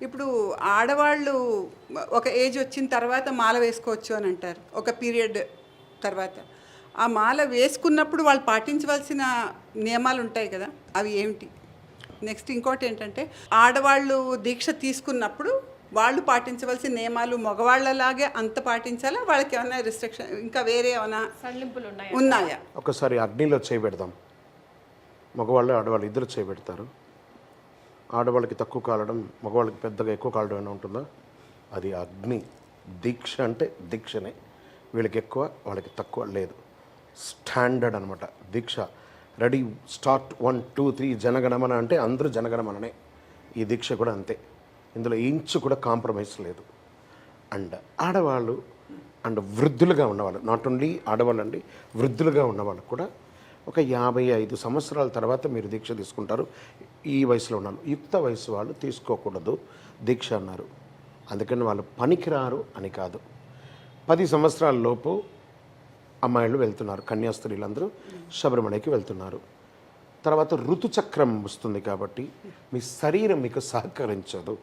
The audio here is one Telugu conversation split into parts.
ఇప్పుడు ఆడవాళ్ళు ఒక ఏజ్ వచ్చిన తర్వాత మాల వేసుకోవచ్చు అని అంటారు. ఒక పీరియడ్ తర్వాత. ఆ మాల వేసుకున్నప్పుడు వాళ్ళు పాటించవలసిన నియమాలు ఉంటాయి కదా అవి ఏమిటి? నెక్స్ట్ ఇంకోటి ఏంటంటే ఆడవాళ్ళు దీక్ష తీసుకున్నప్పుడు వాళ్ళు పాటించవలసిన నియమాలు మగవాళ్ళలాగే అంత పాటించాలా? వాళ్ళకి ఏమైనా రిస్ట్రిక్షన్ ఇంకా వేరే ఏమైనా సడలింపులు ఉన్నాయి? ఉన్నాయా? ఒకసారి అగ్నిలో చేయబెడదాం మగవాళ్ళు ఆడవాళ్ళు ఇద్దరు చేయబెడతారు ఆడవాళ్ళకి తక్కువ కాలడం మగవాళ్ళకి పెద్దగా ఎక్కువ కాలడం ఏమైనా ఉంటుందా? అది అగ్ని. దీక్ష అంటే దీక్షనే. వీళ్ళకి ఎక్కువ వాళ్ళకి తక్కువ లేదు. స్టాండర్డ్ అనమాట దీక్ష. Ready start one two three Janaganamana అంటే అందరూ జనగణమననే. ఈ దీక్ష కూడా అంతే. ఇందులో ఇంచు కూడా కాంప్రమైజ్ లేదు. అండ్ ఆడవాళ్ళు అండ్ వృద్ధులుగా ఉన్నవాళ్ళు నాట్ ఓన్లీ ఆడవాళ్ళు అండి వృద్ధులుగా ఉన్నవాళ్ళు కూడా ఒక యాభై ఐదు సంవత్సరాల తర్వాత మీరు దీక్ష తీసుకుంటారు. ఈ వయసులో ఉన్నారు. యుక్త వయసు వాళ్ళు తీసుకోకూడదు దీక్ష అన్నారు. అందుకని వాళ్ళు పనికిరారు అని కాదు. పది సంవత్సరాల లోపు అమ్మాయిలు వెళ్తున్నారు కన్యాస్త్రీలందరూ శబరిమలకి వెళ్తున్నారు. తర్వాత ఋతుచక్రం వస్తుంది కాబట్టి మీ శరీరం మీకు సహకరించదు.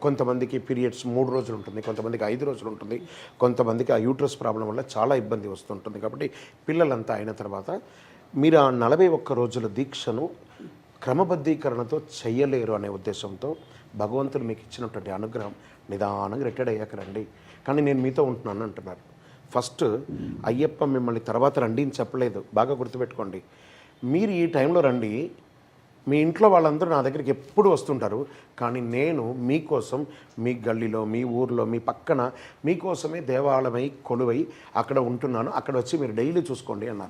కొంతమందికి పీరియడ్స్ మూడు రోజులు ఉంటుంది కొంతమందికి ఐదు రోజులు ఉంటుంది కొంతమందికి ఆ యూట్రస్ ప్రాబ్లం వల్ల చాలా ఇబ్బంది వస్తుంటుంది కాబట్టి పిల్లలంతా అయిన తర్వాత మీరు ఆ నలభై ఒక్క రోజుల దీక్షను క్రమబద్ధీకరణతో చెయ్యలేరు అనే ఉద్దేశంతో భగవంతుడు మీకు ఇచ్చినటువంటి అనుగ్రహం నిదానంగా రిటైర్డ్ అయ్యాక రండి. కానీ నేను మీతో ఉంటున్నాను అంటున్నారు. ఫస్ట్ అయ్యప్ప మిమ్మల్ని తర్వాత రండి అని చెప్పలేదు. బాగా గుర్తుపెట్టుకోండి. మీరు ఈ టైంలో రండి. మీ ఇంట్లో వాళ్ళందరూ నా దగ్గరికి ఎప్పుడు వస్తుంటారు. కానీ నేను మీకోసం మీ గల్లీలో మీ ఊర్లో మీ పక్కన మీకోసమే దేవాలయమై కొలువై అక్కడ ఉంటున్నాను. అక్కడ వచ్చి మీరు డైలీ చూసుకోండి అన్నారు.